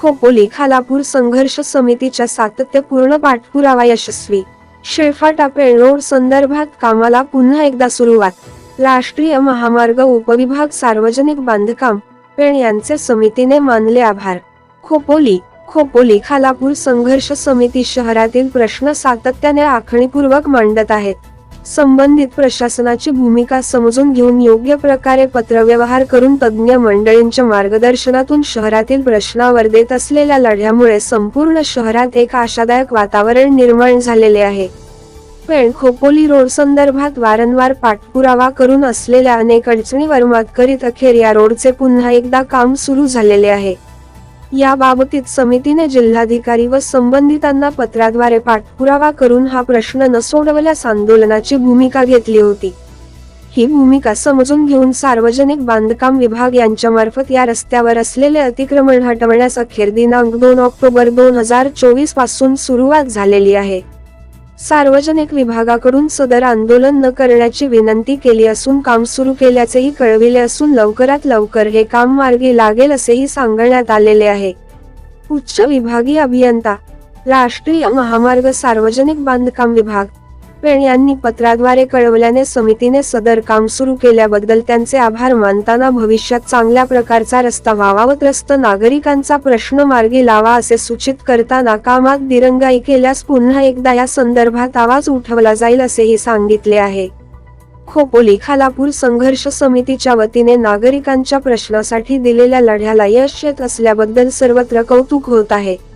खोपोली हो खालापूर संघर्ष समितीच्या सातत्यपूर्ण पाठपुरावा यशस्वी. शेळफाटा पेण रोड संदर्भात कामाला पुन्हा एकदा सुरुवात. राष्ट्रीय महामार्ग उपविभाग सार्वजनिक बांधकाम पेण यांचे समितीने मानले आभार. खोपोली खोपोली खालापूर संघर्ष समिती शहरातील प्रश्न सातत्याने आखणीपूर्वक मांडत आहेत. संबंधित प्रशासनाची भूमिका समजून घेऊन योग्य प्रकारे पत्रव्यवहार करून तज्ज्ञ मंडळींच्या मार्गदर्शनातून शहरातील प्रश्नावर देत असलेल्या लढ्यामुळे संपूर्ण शहरात एक आशादायक वातावरण निर्माण झालेले आहे. पेण खोपोली रोड संदर्भात वारंवार पाठपुरावा करून असलेल्या अनेक अडचणीवर मात करीत अखेर या रोडचे पुन्हा एकदा काम सुरू झालेले आहे. या बाबतीत समितीने जिल्हाधिकारी व संबंधितांना पत्राद्वारे पाठपुरावा करून हा प्रश्न न सोडवल्यास आंदोलनाची भूमिका घेतली होती. ही भूमिका समजून घेऊन सार्वजनिक बांधकाम विभाग यांच्यामार्फत या रस्त्यावर असलेले अतिक्रमण हटवण्यास अखेर दिनांक दोन ऑक्टोबर दोन हजार चोवीसपासून सुरुवात झालेली आहे. सार्वजनिक विभागाकडून सदर आंदोलन न करण्याची विनंती केली असून काम सुरू केल्याचेही कळविले असून लवकरात लवकर हे काम मार्गी लागेल असेही सांगण्यात आलेले आहे. उच्च विभागीय अभियंता राष्ट्रीय महामार्ग सार्वजनिक बांधकाम विभाग पेण यांनी पत्राद्वारे कळवल्याने समितीने सदर काम सुरू केल्याबद्दल त्यांचे आभार मानताना भविष्यात चांगल्या प्रकारचा रस्ता व्हावा व त्रस्त नागरिकांचा प्रश्न मार्गी लावा असे सूचित करताना कामात दिरंगाई केल्यास पुन्हा एकदा या संदर्भात आवाज उठवला जाईल असेही सांगितले आहे. खोपोली खालापूर संघर्ष समितीच्या वतीने नागरिकांच्या प्रश्नासाठी दिलेल्या लढ्याला यश येत असल्याबद्दल सर्वत्र कौतुक होत आहे.